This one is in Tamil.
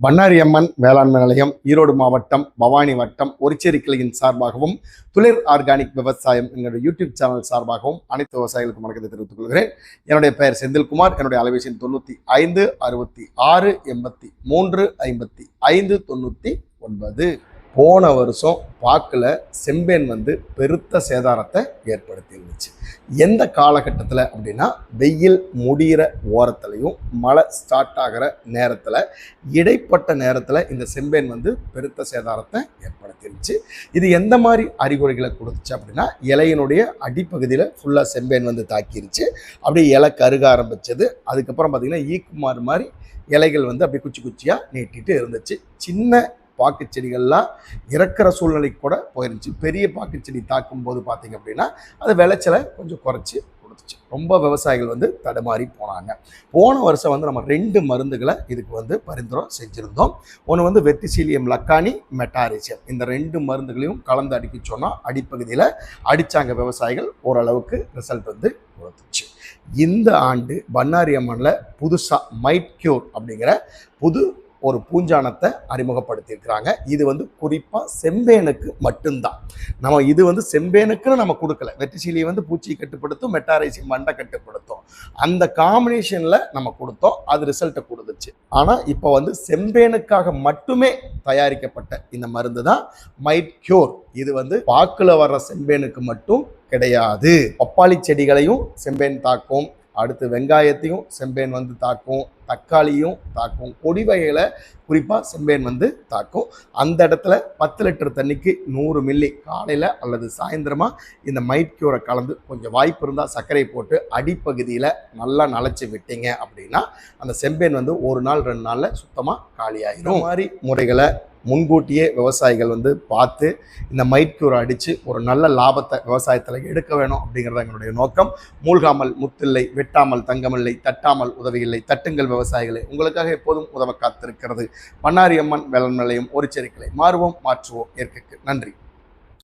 பண்ணாரி அம்மன் வேளாண்மை நிலையம் ஈரோடு மாவட்டம் பவானி வட்டம் ஒரிச்சேரி கிளையின் சார்பாகவும் துளிர் ஆர்கானிக் விவசாயம் எங்களுடைய யூடியூப் சேனல் சார்பாகவும் அனைத்து விவசாயிகளுக்கும் வணக்கத்தை தெரிவித்துக் கொள்கிறேன். என்னுடைய பெயர் செந்தில்குமார் என்னுடைய அலைபேசி தொண்ணூற்றி ஐந்து அறுபத்தி ஆறு எண்பத்தி மூன்று ஐம்பத்தி ஐந்து தொண்ணூற்றி ஒன்பது. போன வருஷம் பாக்கில் செம்பேன் வந்து பெருத்த சேதாரத்தை ஏற்படுத்தி இருந்துச்சு எந்த காலகட்டத்தில் அப்படின்னா வெயில் முடிகிற ஓரத்துலையும் மழை ஸ்டார்ட் ஆகிற நேரத்தில் இடைப்பட்ட நேரத்தில் இந்த செம்பேன் வந்து பெருத்த சேதாரத்தை ஏற்படுத்திருச்சு. இது எந்த மாதிரி அறிகுறிகளை கொடுத்துச்சு அப்படின்னா இலையினுடைய அடிப்பகுதியில் ஃபுல்லாக செம்பேன் வந்து தாக்கிருச்சு. அப்படியே இலை கருக ஆரம்பிச்சது. அதுக்கப்புறம் பார்த்திங்கன்னா ஈக்குமாறு மாதிரி இலைகள் வந்து அப்படியே குச்சி குச்சியாக நீட்டிகிட்டு இருந்துச்சு. சின்ன பாக்கு செடிகள்லாம் இறக்குற சூழ்நிலைக்கு கூட போயிருந்துச்சு. பெரிய பாக்கு செடி தாக்கும் போது பார்த்தீங்க அப்படின்னா அது விளைச்சலை கொஞ்சம் குறைச்சி கொடுத்துச்சு. ரொம்ப விவசாயிகள் வந்து தடுமாறி போனாங்க. போன வருஷம் வந்து நம்ம ரெண்டு மருந்துகளை இதுக்கு வந்து பரிந்துரம் செஞ்சுருந்தோம். ஒன்று வந்து வெத்திசீலியம் லக்கானி மெட்டாரிசியம். இந்த ரெண்டு மருந்துகளையும் கலந்து அடிக்க சொன்னால் அடிப்பகுதியில் அடித்தாங்க விவசாயிகள். ஓரளவுக்கு ரிசல்ட் வந்து கொடுத்துச்சு. இந்த ஆண்டு பண்ணாரி அம்மனில் புதுசாக மைட் கியூர் அப்படிங்கிற புது ஒரு பூஞ்சானத்தை அறிமுகப்படுத்தியிருக்கிறாங்க. இது வந்து குறிப்பாக செம்பேனுக்கு மட்டும்தான். நம்ம இது வந்து செம்பேனுக்குன்னு நம்ம கொடுக்கல. வெற்றிசீலியை வந்து பூச்சியை கட்டுப்படுத்தும் மெட்டாரைசி மண்டை கட்டுப்படுத்தும். அந்த காம்பினேஷனில் நம்ம கொடுத்தோம். அது ரிசல்ட்டை கொடுத்துச்சு. ஆனால் இப்போ வந்து செம்பேனுக்காக மட்டுமே தயாரிக்கப்பட்ட இந்த மருந்து தான் மைட் கியூர் இது வந்து வாக்கில் வர்ற செம்பேனுக்கு மட்டும் கிடையாது. பப்பாளி செடிகளையும் செம்பேன் தாக்கும். அடுத்து வெங்காயத்தையும் செம்பேன் வந்து தாக்கும் தக்காளியும் தாக்கும் கொடி வகைகளை குறிப்பாக செம்பேன் வந்து தாக்கும். அந்த இடத்துல பத்து லிட்டர் தண்ணிக்கு நூறு மில்லி காலையில் அல்லது சாயந்தரமாக இந்த மைட்கியூரை கலந்து கொஞ்சம் வாய்ப்பு இருந்தால் சர்க்கரை போட்டு அடிப்பகுதியில் நல்லா நனைச்சி விட்டீங்க அப்படின்னா அந்த செம்பேன் வந்து ஒரு நாள் ரெண்டு நாளில் சுத்தமாக காலியாயிடும் மாதிரி முறைகளை முன்கூட்டியே விவசாயிகள் வந்து பார்த்து இந்த மைட் அடித்து ஒரு நல்ல லாபத்தை விவசாயத்தில் எடுக்க வேணும் அப்படிங்கிறது எங்களுடைய நோக்கம். மூழ்காமல் முத்தில்லை வெட்டாமல் தங்கமில்லை தட்டாமல் உதவியில்லை தட்டுங்கள் விவசாயிகளை. உங்களுக்காக எப்போதும் உதவ காத்திருக்கிறது. பண்ணாரி அம்மன் வேளாண் நிலையம் ஒரு செருக்களை மாறுவோம் மாற்றுவோம் இயற்கைக்கு. நன்றி.